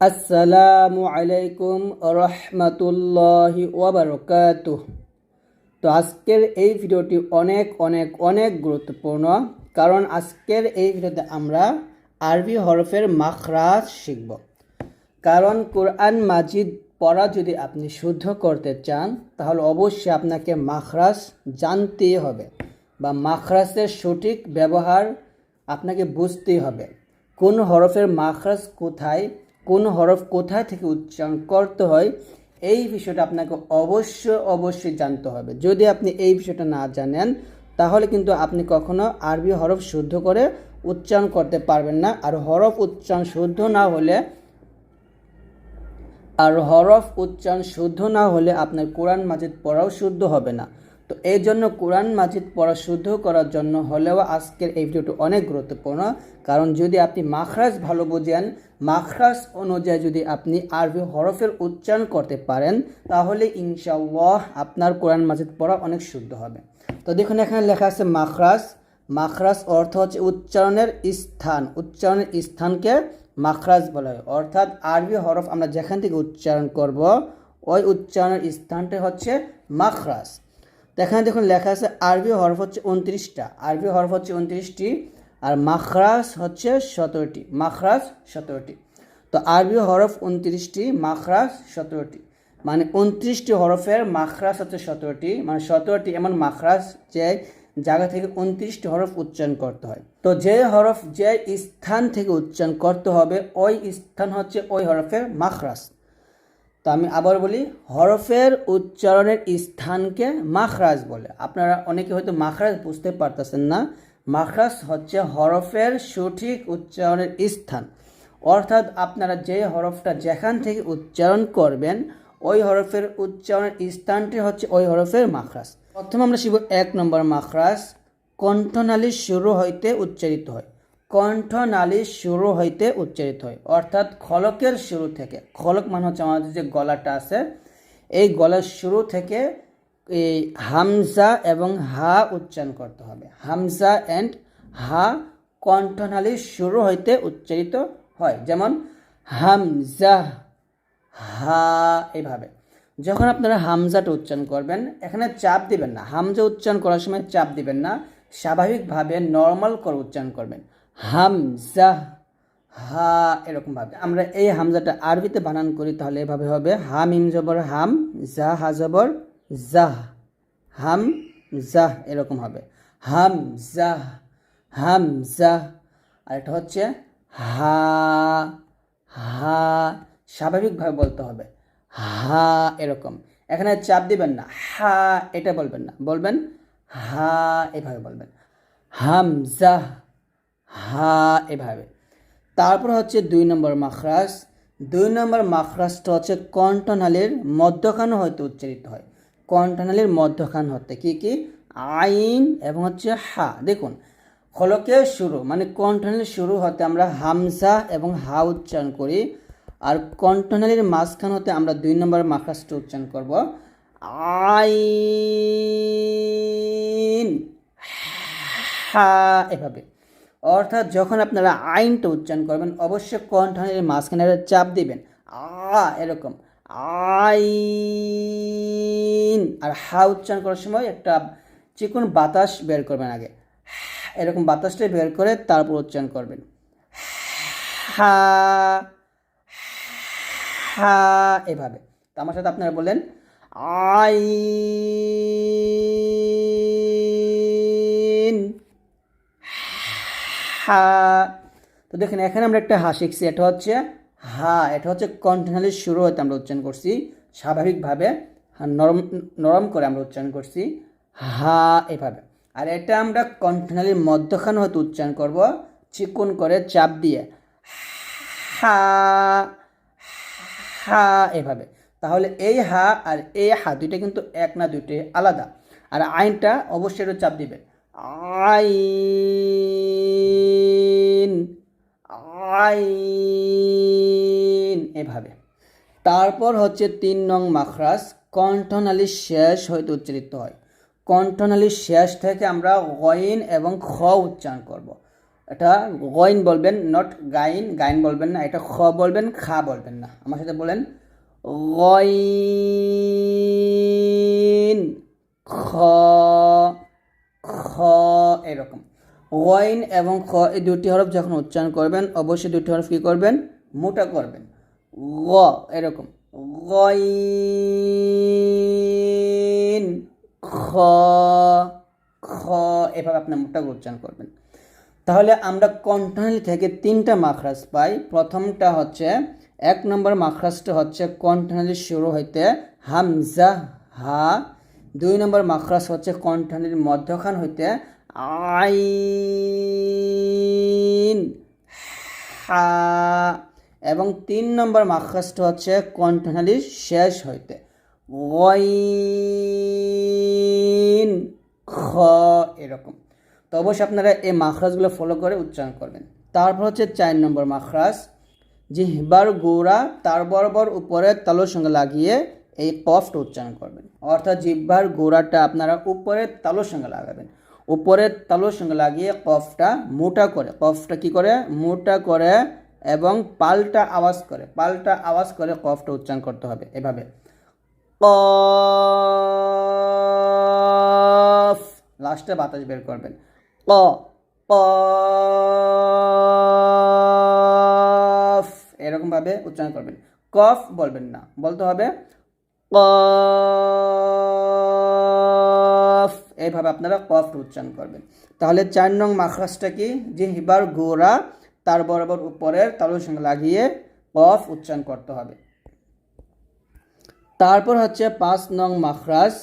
আসসালামু আলাইকুম রহমতুল্লাহি ওবরকাতুহ তো আজকের এই ভিডিওটি অনেক অনেক অনেক গুরুত্বপূর্ণ, কারণ আজকের এই ভিডিওতে আমরা আরবি হরফের মাখরাজ শিখব। কারণ কোরআন মাজিদ পড়া যদি আপনি শুদ্ধ করতে চান, তাহলে অবশ্যই আপনাকে মাখরাজ জানতেই হবে বা মাখরাজের সঠিক ব্যবহার আপনাকে বুঝতেই হবে। কোন হরফের মাখরাজ কোথায় কোন হরফ কোথায় থেকে উচ্চারণ করতে হয়, এই বিষয়টা আপনাকে অবশ্যই অবশ্যই জানতে হবে। যদি আপনি এই বিষয়টা না জানেন, তাহলে কিন্তু আপনি কখনো আরবি হরফ শুদ্ধ করে উচ্চারণ করতে পারবেন না। আর হরফ উচ্চারণ শুদ্ধ না হলে, আর হরফ উচ্চারণ শুদ্ধ না হলে আপনার কোরআন মাজিদ পড়াও শুদ্ধ হবে না। তো এই জন্য কোরআন মাজিদ পড়া শুদ্ধ করার জন্য হলেও আজকের এই ভিডিওটি অনেক গুরুত্বপূর্ণ। কারণ যদি আপনি মাখরাজ ভালো বোঝেন, মাখরাজ অনুযায়ী যদি আপনি আরবি হরফের উচ্চারণ করতে পারেন, তাহলে ইনশাল্লাহ আপনার কোরআন মাজিদ পড়া অনেক শুদ্ধ হবে। তো দেখুন, এখানে লেখা আছে মাখরাজ। মাখরাজ অর্থ হচ্ছে উচ্চারণের স্থান। উচ্চারণের স্থানকে মাখরাজ বলা। হয় অর্থাৎ আরবি হরফ আমরা যেখান থেকে উচ্চারণ করব, ওই উচ্চারণের স্থানটা হচ্ছে মাখরাজ। এখানে দেখুন, লেখা আছে আরবি হরফ হচ্ছে উনত্রিশটা। আরবি হরফ হচ্ছে উনত্রিশটি আর মাখরাজ হচ্ছে সতেরোটি। মাখরাজ সতেরোটি। তো আরবি হরফ উনত্রিশটি, মাখরাজ সতেরোটি। মানে উনত্রিশটি হরফের মাখরাজ হচ্ছে সতেরোটি। মানে সতেরোটি এমন মাখরাজ যে জায়গা থেকে উনত্রিশটি হরফ উচ্চারণ করতে হয়। তো যে হরফ যে স্থান থেকে উচ্চারণ করতে হবে, ওই স্থান হচ্ছে ওই হরফের মাখরাজ। তো আমি আবার বলি, হরফের উচ্চারণের স্থানকে মাখরাজ বলে। আপনারা অনেকে হয়তো মাখরাজ বুঝতে পারতেছেন না। মাখরাজ হচ্ছে হরফের সঠিক উচ্চারণের স্থান। অর্থাৎ আপনারা যে হরফটা যেখান থেকে উচ্চারণ করবেন, ওই হরফের উচ্চারণের স্থানটি হচ্ছে ওই হরফের মাখরাজ। প্রথমে আমরা শিখব এক নম্বর মাখরাজ। কণ্ঠনালী শুরু হইতে উচ্চারিত হয়। কণ্ঠনালী শুরু হইতে উচ্চারিত হয়। অর্থাৎ খলকের শুরু থেকে, খলক মানে হচ্ছে আমাদের যে গলাটা আছে, এই গলার শুরু থেকে এই হামজা এবং হা উচ্চারণ করতে হবে। হামজা অ্যান্ড হা কণ্ঠনালী শুরু হইতে উচ্চারিত হয়। যেমন হামজা, হা এভাবে যখন আপনারা হামজাটা উচ্চারণ করবেন, এখানে চাপ দিবেন না। হামজা উচ্চারণ করার সময় চাপ দিবেন না। স্বাভাবিকভাবে নর্মাল করে উচ্চারণ করবেন। হামজা, হা এরকমভাবে আমরা এই হামজাটা আরবিতে বানান করি, তাহলে এভাবে হবে। হাম ইম জবর হাম জা হা জবর জাহ হাম জাহ এরকম হবে। হাম জাহ হাম জাহ আর এটা হচ্ছে হা হা, স্বাভাবিকভাবে বলতে হবে। হা এরকম। এখানে চাপ দিবেন না। হা, এটা বলবেন না। বলবেন হা, এভাবে বলবেন। হামজা হা, এভাবে। তারপর হচ্ছে দুই নম্বর মাখরাজ। দুই নম্বর মাখরাজটা হচ্ছে কণ্ঠনালীর মধ্যখানে হয়তো উচ্চারিত হয়। কণ্ঠনালীর মধ্যখান হতে কি কি? আইন এবং হচ্ছে হা। দেখুন খলকের শুরু মানে কণ্ঠনালীর শুরু হতে আমরা হামসা এবং হা উচ্চারণ করি। আর কণ্ঠনালীর মাঝখান হতে আমরা দুই নম্বর মাখরাজটা উচ্চারণ করব। আইন, হা, এভাবে। অর্থাৎ যখন আপনারা আইনটা উচ্চারণ করবেন, অবশ্যই কণ্ঠনালীর মাঝখানে চাপ দিবেন। আ, এরকম। আইন। আর হা উচ্চারণ করার সময় একটা চিকন বাতাস বের করবেন আগে। এরকম বাতাসটা বের করে তারপর উচ্চারণ করবেন। হা হা, এভাবে। তো আমার সাথে আপনারা বললেন, আইন। হা। তো দেখেন, এখানে আমরা একটা হা শিখছি। এটা হচ্ছে হা। এটা হচ্ছে কণ্ঠনালীর শুরু হতে আমরা উচ্চারণ করছি। স্বাভাবিকভাবে নরম নরম করে আমরা উচ্চারণ করছি হা এভাবে। আর এটা আমরা কণ্ঠনালীর মধ্যখান হতে উচ্চারণ করব। চিকন করে চাপ দিয়ে হা হা এভাবে। তাহলে এই হা আর এই হা দুইটা কিন্তু এক না দুইটি আলাদা। আর আইনটা অবশ্যই চাপ দিবে। আইন আইন। এভাবে। তারপর হচ্ছে তিন নং মাখরাজ, কণ্ঠনালী শেষ হইতে উচ্চারিত হয়। কণ্ঠনালীর শেষ থেকে আমরা গইন এবং খ উচ্চারণ করব। এটা গইন বলবেন নট গাইন। গাইন বলবেন না, এটা খ বলবেন, খা বলবেন না। আমার সাথে বলেন, গইন, খ খ, এরকম। গইন এবং খ, এই দুটি হরফ যখন উচ্চারণ করবেন, অবশ্যই দুটি হরফ কী করবেন? মোটা করবেন। গ, এরকম। গইন খ খ, এভাবে আপনি মোটা উচ্চারণ করবেন। তাহলে আমরা কণ্ঠনালী থেকে তিনটা মাখরাজ পাই। প্রথমটা হচ্ছে, এক নম্বর মাখরাজটা হচ্ছে কণ্ঠনালীর শুরু হইতে হামজা, হা। দুই নম্বর মাখরাজ হচ্ছে কণ্ঠনালীর মধ্যখান হইতে আইন। হা। এবং তিন নম্বর মাখরাজটা হচ্ছে কণ্ঠনালীর শেষ হইতে। ওয়াইন। খ। এরকম। তো অবশ্যই আপনারা এই মাখরাজগুলো ফলো করে উচ্চারণ করবেন। তারপর হচ্ছে চার নম্বর মাখরাজ। জিহ্বার গোড়া তার বরাবর উপরে তালুর সঙ্গে লাগিয়ে এই কফটা উচ্চারণ করবেন। অর্থাৎ জিহ্বার গোড়াটা আপনারা উপরে তালুর সঙ্গে লাগাবেন। উপরের তালুর সঙ্গে লাগিয়ে কফটা মোটা করে, কফটা কি করে? মোটা করে এবং পাল্টা আওয়াজ করে, পাল্টা আওয়াজ করে কফটা উচ্চারণ করতে হবে এভাবে। কফ, লাস্টে বাতাস বের করবেন। ক, কফ, এরকমভাবে উচ্চারণ করবেন। কফ বলবেন না, বলতে হবে কফ। এইভাবে আপনারা কফ উচ্চারণ করবেন। তাহলে চার নং মাখরাজটা কি? যে হিবার গোড়া, তার বরাবর উপরের তালুর সঙ্গে লাগিয়ে কফ উচ্চারণ করতে হবে। তারপর হচ্ছে পাঁচ নং মাখরাজ,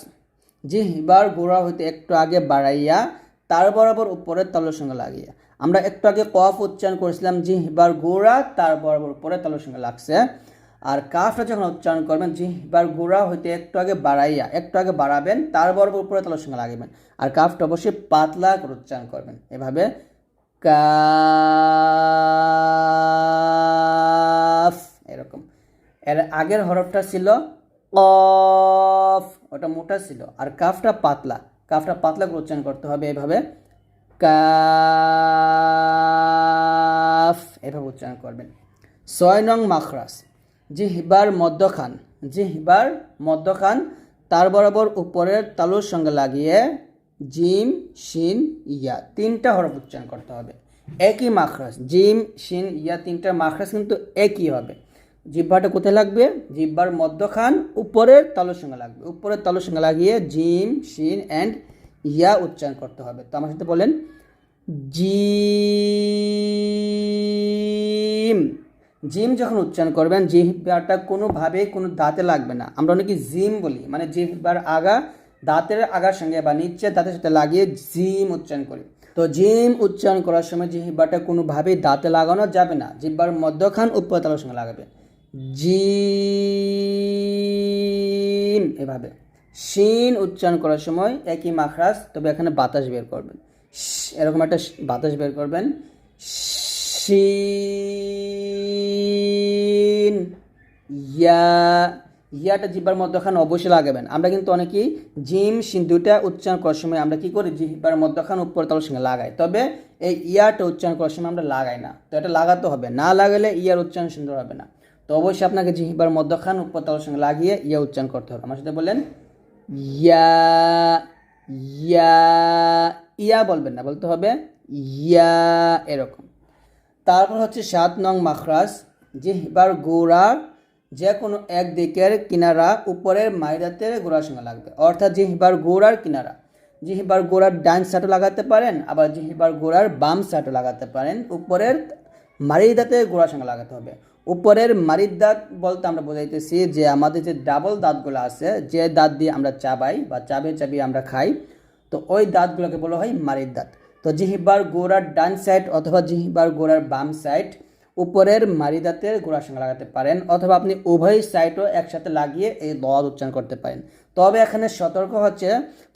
যে হিবার গোড়া হইতে একটু আগে বাড়াইয়া, তার বরাবর উপরের তালুর সঙ্গে লাগিয়ে। আমরা একটু আগে কফ উচ্চারণ করেছিলাম যে হিবার গোড়া, তার বরাবর উপরের তালুর সঙ্গে লাগছে। আর কাফটা যখন উচ্চারণ করবেন যে হিবার গোড়া হইতে একটু আগে বাড়াইয়া, একটু আগে বাড়াবেন, তার বরাবর উপরে তালুর সঙ্গে লাগাবেন। আর কাফটা অবশ্যই পাতলা করে উচ্চারণ করবেন। এভাবে কাফ, এরকম। এর আগের হরফটা ছিল কফ, ওটা মোটা ছিল। আর কাফটা পাতলা কাফটা পাতলা করে উচ্চারণ করতে হবে এভাবে। কাফ, এভাবে উচ্চারণ করবেন। ছয় নং মাখরাস জিহ্বার মধ্যখান জিহ্বার মধ্যখান তার বরাবর উপরের তালুর সঙ্গে লাগিয়ে জিম, শিন, ইয়া তিনটা হরফ উচ্চারণ করতে হবে। একই মাখরাস জিম, শিন, ইয়া তিনটা মাখরাস কিন্তু একই হবে। জিব্বাটা কোথায় লাগবে? জিব্বার মধ্যখান উপরের তালুর সঙ্গে লাগবে। উপরের তালুর সঙ্গে লাগিয়ে জিম, শিন অ্যান্ড ইয়া উচ্চারণ করতে হবে। তো আমার সাথে বলেন, জিম। জিম যখন উচ্চারণ করবেন জিহ্বাটা কোনোভাবে কোনো দাঁতে লাগবে না। আমরা অনেকে জিম বলি। মানে জিহ্বার আগা দাঁতের আগার সঙ্গে বা নিচের দাঁতের সাথে লাগিয়ে জিম উচ্চারণ করি। তো জিম উচ্চারণ করার সময় জিহ্বাটা কোনোভাবেই দাঁতে লাগানো যাবে না। জিহ্বার মধ্যখান উপর তালার সঙ্গে লাগাবে। জিম এভাবে। শিন উচ্চারণ করার সময় একই মাখরাজ, তবে এখানে বাতাস বের করবেন। এরকম একটা বাতাস বের করবেন। শিন ইয়া, ইয়াটা জিব্বার মধ্যখান অবশ্যই লাগাবেন। আমরা কিন্তু অনেকেই জিম শিন দুটা উচ্চারণ করার সময় আমরা কি করি? জিব্বার মধ্যখান উপর তলার সঙ্গে লাগাই। তবে এই ইয়াটা উচ্চারণ করার সময় আমরা লাগাই না। তো এটা লাগাতে হবে। না লাগালে ইয়ার উচ্চারণ সুন্দর হবে না। তো অবশ্যই আপনাকে জিহিবার মধ্যখান উপর তলার সঙ্গে লাগিয়ে ইয়া উচ্চারণ করতে হবে। আমার সাথে বলেন ইয়া ইয়া ইয়া বলবেন না, বলতে হবে ইয়া, এরকম। তারপর হচ্ছে সাত নং মাখরাজ। জিহ্বার গোড়া যে কোনো এক দিকের কিনারা উপরের মাইদাতের গোড়ার সঙ্গে লাগবে। অর্থাৎ জিহ্বার গোড়ার কিনারা জিহ্বার গোড়ার ডান সাইডও লাগাতে পারেন, আবার জিহ্বার গোড়ার বাম সাইডও লাগাতে পারেন, উপরের মারির দাঁতের গোড়ার সঙ্গে লাগাতে হবে। উপরের মারির দাঁত বলতে আমরা বোঝাইতেছি যে আমাদের যে ডাবল দাঁতগুলো আছে, যে দাঁত দিয়ে আমরা চাবাই বা চাবে চাবিয়ে আমরা খাই, তো ওই দাঁতগুলোকে বলা হয় মারির দাঁত তো জিহিবার গোড়ার ডান সাইড অথবা জিহিবার গোড়ার বাম সাইড উপরের মারি দাঁতের গোড়ার সঙ্গে লাগাতে পারেন অথবা আপনি উভয় সাইডও একসাথে লাগিয়ে এই দদ উচ্চারণ করতে পারেন। তবে এখানে সতর্ক হচ্ছে,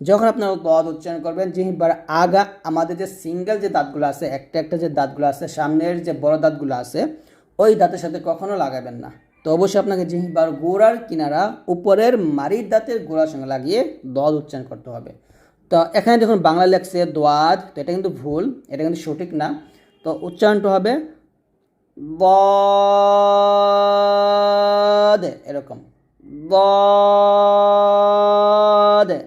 যখন আপনারা দদ উচ্চারণ করবেন জিহিবার আগা আমাদের যে সিঙ্গেল যে দাঁতগুলো আছে, একটা একটা যে দাঁতগুলো আছে, সামনের যে বড় দাঁতগুলো আছে, ওই দাঁতের সাথে কখনো লাগাবেন না। তো অবশ্যই আপনাকে জিহিবার গোড়ার কিনারা উপরের মারির দাঁতের গোড়ার সঙ্গে লাগিয়ে দদ উচ্চারণ করতে হবে। তো এখানে দেখুন বাংলা লেখছে দোয়াদ তো এটা কিন্তু ভুল, এটা কিন্তু সঠিক না। তো উচ্চারণটা হবে ব দে এরকম। ব দে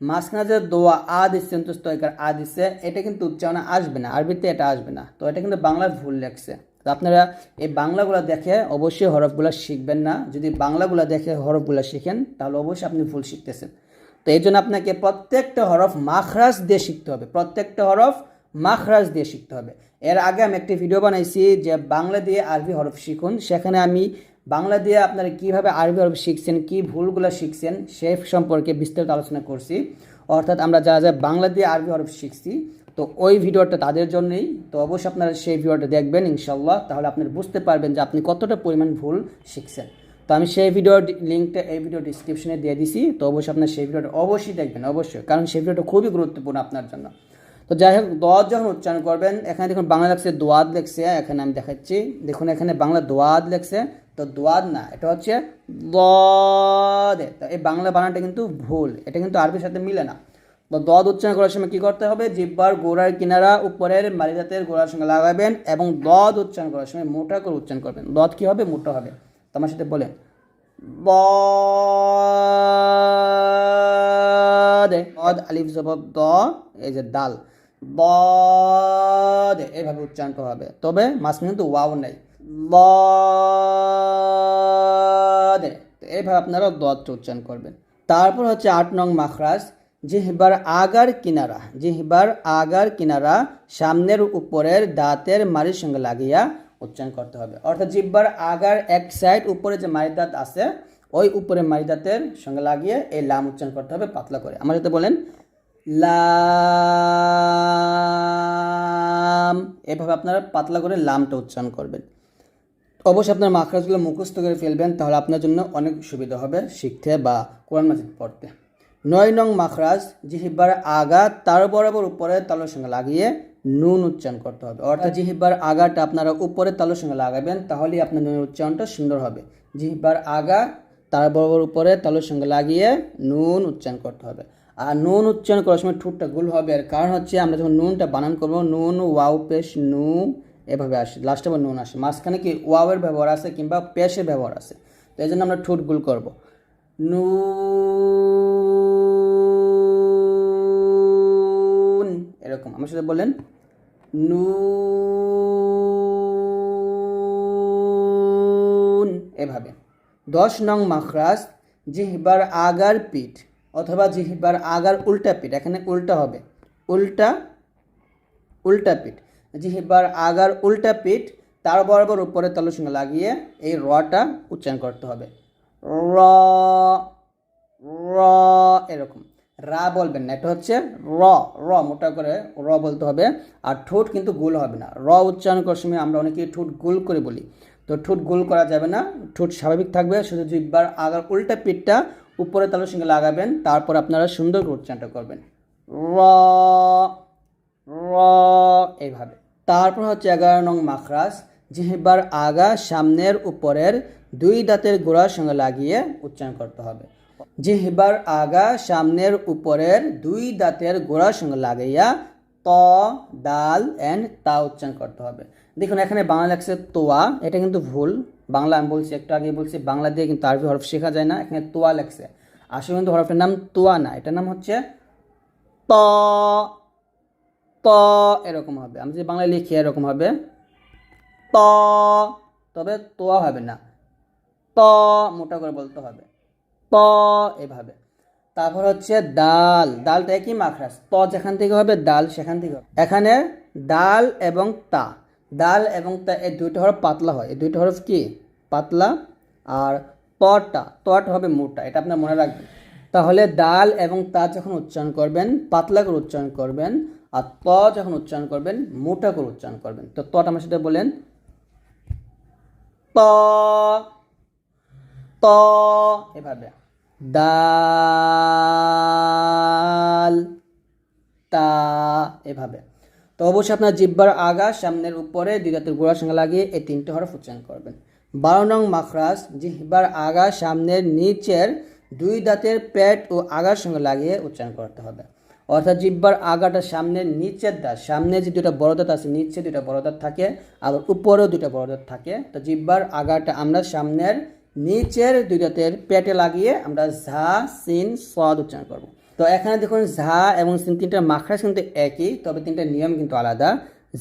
মাঝখানে যে দোয়া, আ দিচ্ছে অন্তস্তয়কার আ দিচ্ছে এটা কিন্তু উচ্চারণে আসবে না। আরবিতে এটা আসবে না। তো এটা কিন্তু বাংলায় ভুল লেখছে। তো আপনারা এই বাংলাগুলো দেখে অবশ্যই হরফগুলো শিখবেন না। যদি বাংলাগুলো দেখে হরফগুলো শিখেন, তাহলে অবশ্যই আপনি ভুল শিখতেছেন। তো এই জন্য আপনাকে প্রত্যেকটা হরফ মাখরাজ দিয়ে শিখতে হবে। প্রত্যেকটা হরফ মাখরাজ দিয়ে শিখতে হবে। এর আগে আমি একটি ভিডিও বানাইছি যে বাংলা দিয়ে আরবি হরফ শিখুন। সেখানে আমি বাংলা দিয়ে আপনারা কীভাবে আরবি হরফ শিখছেন, কী ভুলগুলো শিখছেন, সে সম্পর্কে বিস্তারিত আলোচনা করছি। অর্থাৎ আমরা যারা যারা বাংলা দিয়ে আরবি হরফ শিখছি, তো ওই ভিডিওটা তাদের জন্যই। তো অবশ্যই আপনারা সেই ভিডিওটা দেখবেন ইনশাল্লাহ তাহলে আপনারা বুঝতে পারবেন যে আপনি কতটা পরিমাণ ভুল শিখছেন। তো আমি সেই ভিডিওর লিঙ্কটা এই ভিডিও ডিসক্রিপশনে দিয়ে দিছি, তো অবশ্যই আপনার সেই ভিডিওটা অবশ্যই দেখবেন, অবশ্যই। কারণ সেই ভিডিওটা খুবই গুরুত্বপূর্ণ আপনার জন্য। তো যাই হোক দোয়াদ যখন উচ্চারণ করবেন, এখানে দেখুন বাংলা লেখছে দোয়াদ লেখছে, এখানে আমি দেখাচ্ছি। দেখুন এখানে বাংলা দোয়াদ লেখছে, তো দোয়াদ না, এটা হচ্ছে দে তো এই বাংলা বানানটা কিন্তু ভুল, এটা কিন্তু আরবির সাথে মিলে না। তো দদ উচ্চারণ করার সময় কী করতে হবে? জিব্বার গোড়ার কিনারা উপরের মারিজাতের গোড়ার সঙ্গে লাগাবেন এবং দদ উচ্চারণ করার সময় মোটা করে উচ্চারণ করবেন। দদ কী হবে? মোটা হবে। তো আমার সাথে বলেন দে আলিফ জবর দ, এই যে দাল। দে উচ্চারণ করা হবে। তবে মাঝখানে কিন্তু ওয়াও নেই। দে এইভাবে আপনারা দদটা উচ্চারণ করবেন। তারপর হচ্ছে আট নং মাখরাজ, জিহবার আগার কিনারা, জিহবার আগার কিনারা সামনের উপরের দাঁতের মারির সঙ্গে লাগিয়া উচ্চারণ করতে হবে। অর্থাৎ জিহ্বার আগার এক সাইড উপরে যে মারি দাঁত আছে, ওই উপরে মারি দাঁতের সঙ্গে লাগিয়ে এই লাম উচ্চারণ করতে হবে পাতলা করে। আমার সাথে বলেন লাম। এভাবে আপনারা পাতলা করে লামটা উচ্চারণ করবেন। অবশ্যই আপনার মাখরাজগুলো মুখস্থ করে ফেলবেন, তাহলে আপনার জন্য অনেক সুবিধা হবে শিখতে বা কোরআন মাজিদ পড়তে। নয় নং মাখরাজ জিহিবার আগা, তার বরাবর উপরে তালের সঙ্গে লাগিয়ে নুন উচ্চারণ করতে হবে। অর্থাৎ জিহিবার আগাটা আপনারা উপরে তালের সঙ্গে লাগাবেন, তাহলেই আপনার নুনের উচ্চারণটা সুন্দর হবে। জিহিবার আগা, তার বরাবর উপরে তালের সঙ্গে লাগিয়ে নুন উচ্চারণ করতে হবে। আর নুন উচ্চারণ করার সময় ঠোঁটটা গুল হবে। আর কারণ হচ্ছে আমরা যখন নুনটা বানান করব, নুন, ওয়াও পেশ নু, এভাবে আসে। লাস্টে আবার নুন আসে। মাঝখানে কি ওয়াওয়ের ব্যবহার আছে কিংবা পেশের ব্যবহার আছে। তো এই জন্য আমরা ঠোঁট গুল করব। নুন, এরকম। আমার সাথে বলেন, নুন, এভাবে। দশ নং মাখরাজ, জিহবার আগার পিঠ। অথবা জিহবার আগার উল্টা পিঠ, এখানে উল্টা হবে। উল্টা উল্টা পিঠ। জিহবার আগার উল্টা পিঠ, তার বরাবর উপরে তলের লাগিয়ে এই রটা উচ্চারণ করতে হবে। র র, এরকম। রা বলবেন না, এটা হচ্ছে র র, মোটা করে র বলতে হবে। আর ঠোঁট কিন্তু গোল হবে না। র উচ্চারণ করার সময় আমরা অনেকে ঠোঁট গোল করে বলি। তো ঠোঁট গোল করা যাবে না, ঠোঁট স্বাভাবিক থাকবে। শুধু জিব্বার আগার উল্টা পিঠটা উপরে তালের সঙ্গে লাগাবেন, তারপর আপনারা সুন্দর করে উচ্চারণটা করবেন। র র, এইভাবে। তারপর হচ্ছে এগারো নং মাখরাজ জিহ্বার আগা সামনের উপরের দুই দাঁতের গোড়ার সঙ্গে লাগিয়ে উচ্চারণ করতে হবে। জিহ্বার আগা সামনের উপরের দুই দাঁতের গোড়ার সঙ্গে লাগাইয়া ত, দাল অ্যান্ড তা উচ্চারণ করতে হবে। দেখুন, এখানে বাংলা লাগছে তোয়া, এটা কিন্তু ভুল। বাংলা আমি বলছি, একটু আগে বলছি, বাংলা দিয়ে কিন্তু আরবি হরফ শেখা যায় না, এখানে তোয়া লেখছে। আসলে কিন্তু হরফের নাম তোয়া না, এটার নাম হচ্ছে ত ত এরকম হবে। আমি যদি বাংলায় লিখি, এরকম হবে ত, তবে তোয়া হবে না। ত মোটা করে বলতে হবে। ত এভাবে। তারপর হচ্ছে ডাল ডালটা একই মাখরাস ত যেখান থেকে হবে ডাল সেখান থেকে হবে। এখানে ডাল এবং তা। ডাল এবং তা, এই দুইটা হরফ পাতলা হয়। এই দুইটা হরফ কি? পাতলা আর তটা। তটা হবে মোটা, এটা আপনার মনে রাখবেন। তাহলে ডাল এবং তা যখন উচ্চারণ করবেন, পাতলা করে উচ্চারণ করবেন, আর ত যখন উচ্চারণ করবেন, মোটা করে উচ্চারণ করবেন। তো তটা আমার সাথে বলেন। ত এভাবে। দাল তা, এভাবে। তো অবশ্যই আপনার জিব্বার আগা সামনের উপরে দুই দাঁতের গোড়ার সঙ্গে লাগিয়ে এই তিনটে হরফ উচ্চারণ করবেন। বারো নং মাখরাজ, জিহ্বার আগা সামনের নিচের দুই দাঁতের পেট ও আগার সঙ্গে লাগিয়ে উচ্চারণ করতে হবে। অর্থাৎ জিব্বার আগাটা সামনের নিচের দাঁত, সামনে যে দুটো বড় দাঁত আছে, নিচে দুটো বড় দাঁত থাকে আর উপরেও দুটো বড় দাঁত থাকে। তো জিব্বার আগাটা আমরা সামনের নিচের দুই দাঁতের পেটে লাগিয়ে আমরা ঝা, সিন, সদ উচ্চারণ করব। তো এখানে দেখুন, ঝা এবং সিন তিনটা মাখরাজ কিন্তু একই, তবে তিনটা নিয়ম কিন্তু আলাদা।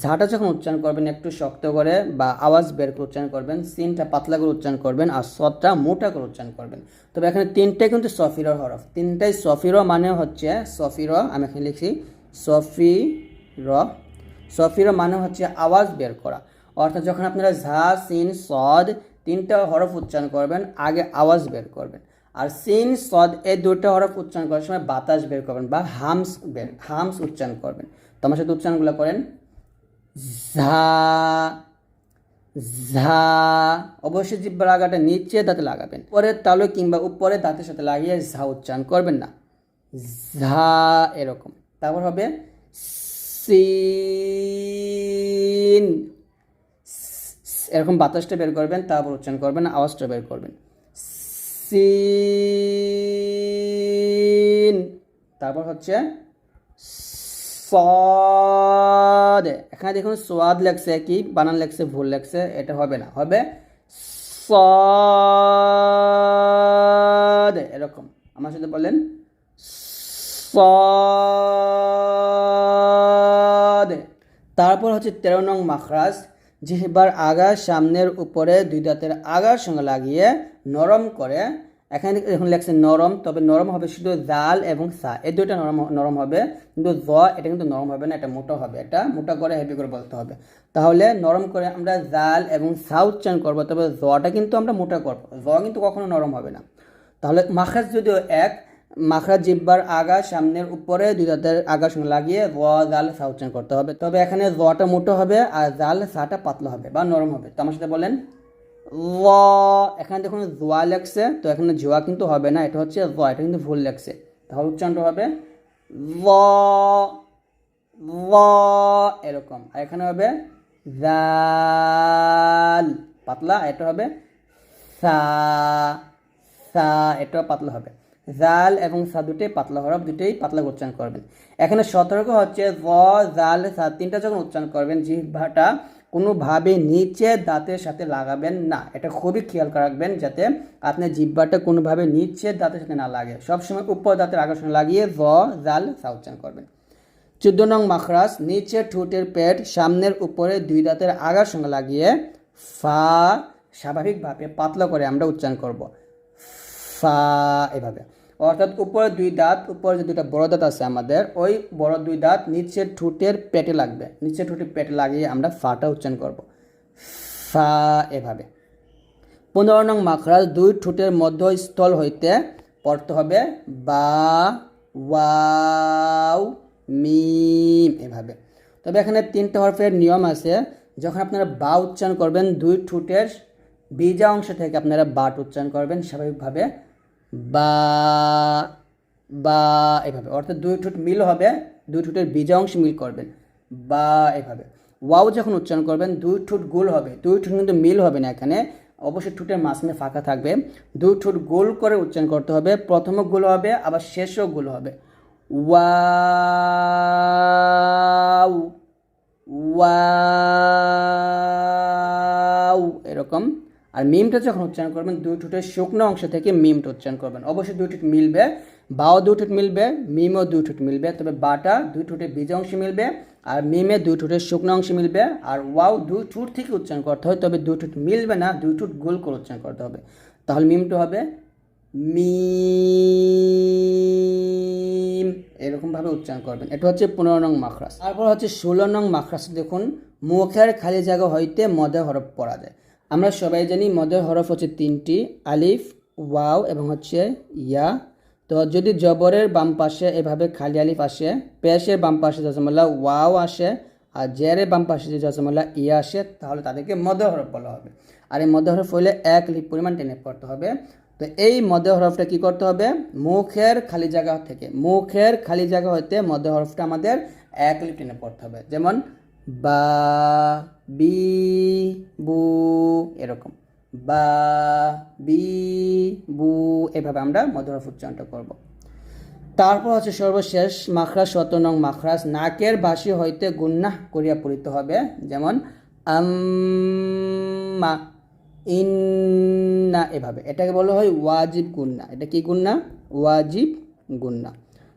ঝাটা যখন উচ্চারণ করবেন, একটু শক্ত করে বা আওয়াজ বের করে উচ্চারণ করবেন, সিনটা পাতলা করে উচ্চারণ করবেন আর সদটা মোটা করে উচ্চারণ করবেন। তবে এখানে তিনটাই কিন্তু সফিরর হরফ। তিনটাই সফির মানে হচ্ছে সফির, আমি এখানে লিখছি, সফির সফির মানে হচ্ছে আওয়াজ বের করা। অর্থাৎ যখন আপনারা ঝা, সিন, সদ তিনটা হরফ উচ্চারণ করবেন, আগে আওয়াজ বের করবেন। আর সিন, সদ এই দুটো হরফ উচ্চারণ করার সময় বাতাস বের করবেন বা হামস বের, হামস উচ্চারণ করবেন। তো আমার সাথে উচ্চারণগুলো করেন। ঝা ঝা, অবশ্যই জিব্বার আগাটা নিচে দাঁতে লাগাবেন। পরের তালু কিংবা উপরের দাঁতের সাথে লাগিয়ে ঝা উচ্চারণ করবেন না। ঝা, এরকম। তারপর হবে সিন। এরকম বাতাসটা বের করবেন, তারপর উচ্চারণ করবেন, আওয়াজটা বের করবেন। সিন। তারপর হচ্ছে সদ। এখানে দেখুন সোয়াদ লেখছে কি, বানান লেখছে, ভুল লেখছে, এটা হবে না, হবে সদ। এরকম। আমার সাথে বলেন সদ। তারপর হচ্ছে তেরো নং মাখরাজ। জিহ্বার আগা সামনের উপরে দুই দাঁতের আগার সঙ্গে লাগিয়ে নরম করে, এখানে এখন লেখছে নরম, তবে নরম হবে শুধু জাল এবং সা। এই দুইটা নরম নরম হবে, কিন্তু জ, এটা কিন্তু নরম হবে না, এটা মোটা হবে। এটা মোটা করে হেভি করে বলতে হবে। তাহলে নরম করে আমরা জাল এবং সা উচ্চারণ করব, তবে জটা কিন্তু আমরা মোটা করব। জ কিন্তু কখনো নরম হবে না। তাহলে মাখরাজ যদিও এক মাখরাজ জিব্বার আগা সামনের উপরে দুই দাঁতের আগা সঙ্গে লাগিয়ে র, জাল, সা উচ্চারণ করতে হবে। তবে এখানে জটা মোটো হবে আর জাল, সাটা পাতলা হবে বা নরম হবে। তো আমার সাথে বলেন। ল এখানে দেখুন জোয়া লেখছে, তো এখানে জোয়া কিন্তু হবে না, এটা হচ্ছে জ এটা কিন্তু ভুল লেখছে। তাহলে উচ্চারণটা হবে ল এরকম। আর এখানে হবে জাল, পাতলা, এটা হবে সা সা, এটা পাতলা হবে। জাল এবং সা দুটোই পাতলা হরফ দুটোই পাতলা উচ্চারণ করবেন। এখানে সতর্ক হচ্ছে জ, জাল, সা তিনটা যখন উচ্চারণ করবেন, জিহ্বাটা কোনোভাবে নিচে দাঁতের সাথে লাগাবেন না। এটা খুবই খেয়াল রাখবেন যাতে আপনার জিব্বাটা কোনোভাবে নিচে দাঁতের সাথে না লাগে। সবসময় উপর দাঁতের সঙ্গে লাগিয়ে জ, জাল, সা উচ্চারণ করবেন। চোদ্দ নং মাখরাস নিচে ঠোঁটের পেট, সামনের উপরে দুই দাঁতের আগার সঙ্গে লাগিয়ে ফা স্বাভাবিকভাবে পাতলা করে আমরা উচ্চারণ করব। ফা এভাবে। অর্থাৎ উপরে দুই দাঁত উপরে যে দুটা বড় দাঁত আছে আমাদের, ওই বড় দুই দাঁত নিচের ঠোঁটের পেটে লাগবে। নিচের ঠোঁটের পেটে লাগিয়ে আমরা ফাটা উচ্চারণ করব। ফা এভাবে। পনেরো নং মাখরাজ, দুই ঠোঁটের মধ্যস্থল হইতে পড়তে হবে বা, ওয়াও, মিম এভাবে। তবে এখানে তিনটে হরফের নিয়ম আছে। যখন আপনারা বা উচ্চারণ করবেন, দুই ঠোঁটের বীজা অংশ থেকে আপনারা বাট উচ্চারণ করবেন, স্বাভাবিকভাবে বা বা, এভাবে। অর্থাৎ দুই ঠোঁট মিল হবে, দুই ঠোঁটের বীজা অংশ মিল করবেন বা, এভাবে। ওয়াও যখন উচ্চারণ করবেন, দুই ঠোঁট গোল হবে। দুই ঠোঁট কিন্তু মিল হবে না এখানে। অবশ্যই ঠোঁটের মাঝখানে ফাঁকা থাকবে। দুই ঠোঁট গোল করে উচ্চারণ করতে হবে। প্রথমে গোল হবে, আবার শেষও গোল হবে। ওয়াও ওয়াও, এরকম। আর মিমটা যখন উচ্চারণ করবেন, দুই ঠোঁটের শুকনো অংশ থেকে মিমটা উচ্চারণ করবেন। অবশ্যই দুই ঠোঁট মিলবে, বাও দুই ঠোঁট মিলবে, মিমও দুই ঠোঁট মিলবে, তবে বাটা দুই ঠোঁটের বীজ অংশ মিলবে, আর মিমে দুই ঠোঁটের শুকনো অংশ মিলবে, আর ওয়াও দুই ঠোঁট থেকে উচ্চারণ করতে হয় তবে দুই ঠোঁট মিলবে না, দুই ঠোঁট গোল করে উচ্চারণ করতে হবে। তাহলে মিমটা হবে মিম। এরকমভাবে উচ্চারণ করবেন। এটা হচ্ছে পনেরো নং মাখরাস তারপর হচ্ছে ষোলো নং মাখরাস দেখুন, মুখের খালি জায়গা হইতে মদে হরফ পড়া যায়। আমরা সবাই জানি মদের হরফ হচ্ছে তিনটি, আলিফ, ওয়াও এবং হচ্ছে ইয়া। তো যদি জবরের বাম পাশে এভাবে খালি আলিফ আসে, পেশের বাম পাশে জজমল্লা ওয়াও আসে আর জেরের বাম পাশে যে জজমল্লা ইয়া আসে, তাহলে তাদেরকে মদের হরফ বলা হবে। আর এই মদের হরফ হলে এক লিপ পরিমাণ টেনে পড়তে হবে। তো এই মধ্য হরফটা কি করতে হবে? মুখের খালি জায়গা থেকে, মুখের খালি জায়গা হইতে মধ্য হরফটা আমাদের এক লিপ টেনে পড়তে হবে। যেমন বা বি, বু, এরকম। বা, বি, বু, এভাবে আমরা মধ্য হরফ উচ্চারণটা করব। তারপর হচ্ছে সর্বশেষ, মাখরাজ শত নং মাখরাজ। নাকের বাসি হইতে গুন্নাহ করিয়া পড়িতে হবে, যেমন, আম্মা, ইন্না, এভাবে। এটাকে বলা হয় ওয়াজিব গুন্না। এটা কি গুন্না? ওয়াজিব গুন্না।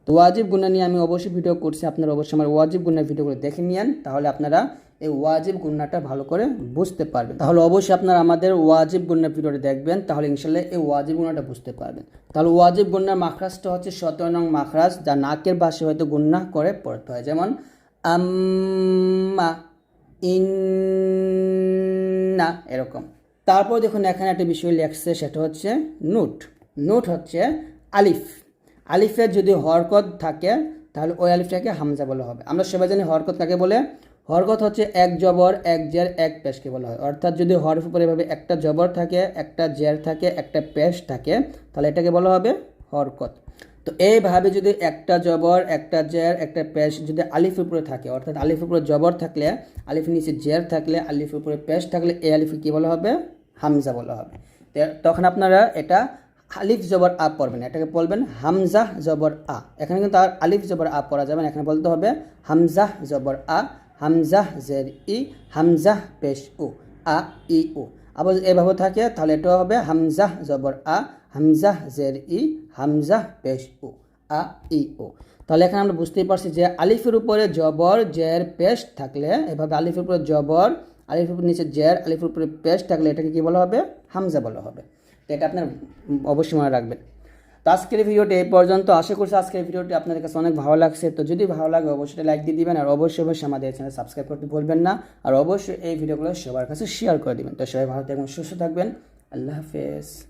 তো ওয়াজিব গুন্না নিয়ে আমি অবশ্যই ভিডিও করছি। আপনারা অবশ্যই আমার ওয়াজিব গুন্নার ভিডিওগুলো দেখে নিয়েন। তাহলে আপনারা এই ওয়াজিব গুন্নাটা ভালো করে বুঝতে পারবেন। তাহলে অবশ্যই আপনারা আমাদের ওয়াজিব গুন্নার ভিডিওটা দেখবেন, তাহলে ইনশাল্লাহ এই ওয়াজিব গুন্নাটা বুঝতে পারবেন। তাহলে ওয়াজিব গুন্নার মাখরাজটা হচ্ছে সতেরো নং মাখরাজ, যা নাকের বাসে হয়তো গুন্না করে পড়তে হয়। যেমন, আম্মা ইন্না, এরকম। তারপর দেখুন, এখানে একটা বিষয় লেখছে, সেটা হচ্ছে নোট। নোট হচ্ছে আলিফ। আলিফের যদি হরকত থাকে, তাহলে ওই আলিফটাকে হামজা বলা হবে। আমরা সবাই জানি হরকত কাকে বলে? হরকত হচ্ছে এক জবর, এক জের, এক পেশকে বলা হয়। অর্থাৎ যদি হরফ উপরে এভাবে একটা জবর থাকে, একটা জের থাকে, একটা পেশ থাকে, তাহলে এটাকে বলা হবে হরকত। তো এইভাবে যদি একটা জবর, একটা জের, একটা পেশ যদি আলিফ উপরে থাকে, অর্থাৎ আলিফ উপরে জবর থাকলে, আলিফ নিচে জের থাকলে, আলিফ উপরে পেশ থাকলে, এই আলিফকে কী বলা হবে? হামজা বলা হবে। তখন আপনারা এটা আলিফ জবর আ পড়বেন, এটাকে বলবেন হামজা জবর আ। এখানে কিন্তু আর আলিফ জবর আ পড়া যাবে এখানে বলতে হবে হামজা জবর আ হামজা জের ই, হামজাহ পেশ উ, আ, ই, উ। আবার এভাবে থাকে, তাহলে এটা হবে হামজাহ জবর আ, হামজাহ জের ই, হামজাহ পেশ উ, আ, ই, উ। তাহলে এখানে আমরা বুঝতেই পারছি যে আলিফের উপরে জবর, জের, পেশ থাকলে, এভাবে আলিফের উপরে জবর, আলিফের উপর নিচে জের, আলিফের উপরে পেশ থাকলে এটাকে কী বলা হবে? হামজা বলা হবে। এটা আপনার অবশ্যই মনে রাখবেন। আজকের ভিডিওটি এই পর্যন্ত। আশা করছি আজকের ভিডিওটি আপনাদের কাছে অনেক ভালো লাগছে। তো যদি ভালো লাগে, অবশ্যই লাইক দিয়ে দিবেন। আর অবশ্যই অবশ্যই আমাদের চ্যানেল সাবস্ক্রাইব করতে ভুলবেন না। আর অবশ্যই এই ভিডিওগুলো সবার কাছে শেয়ার করে দিবেন। তো সবাই ভালো থাকবেন, সুস্থ থাকবেন। আল্লাহ হাফেজ।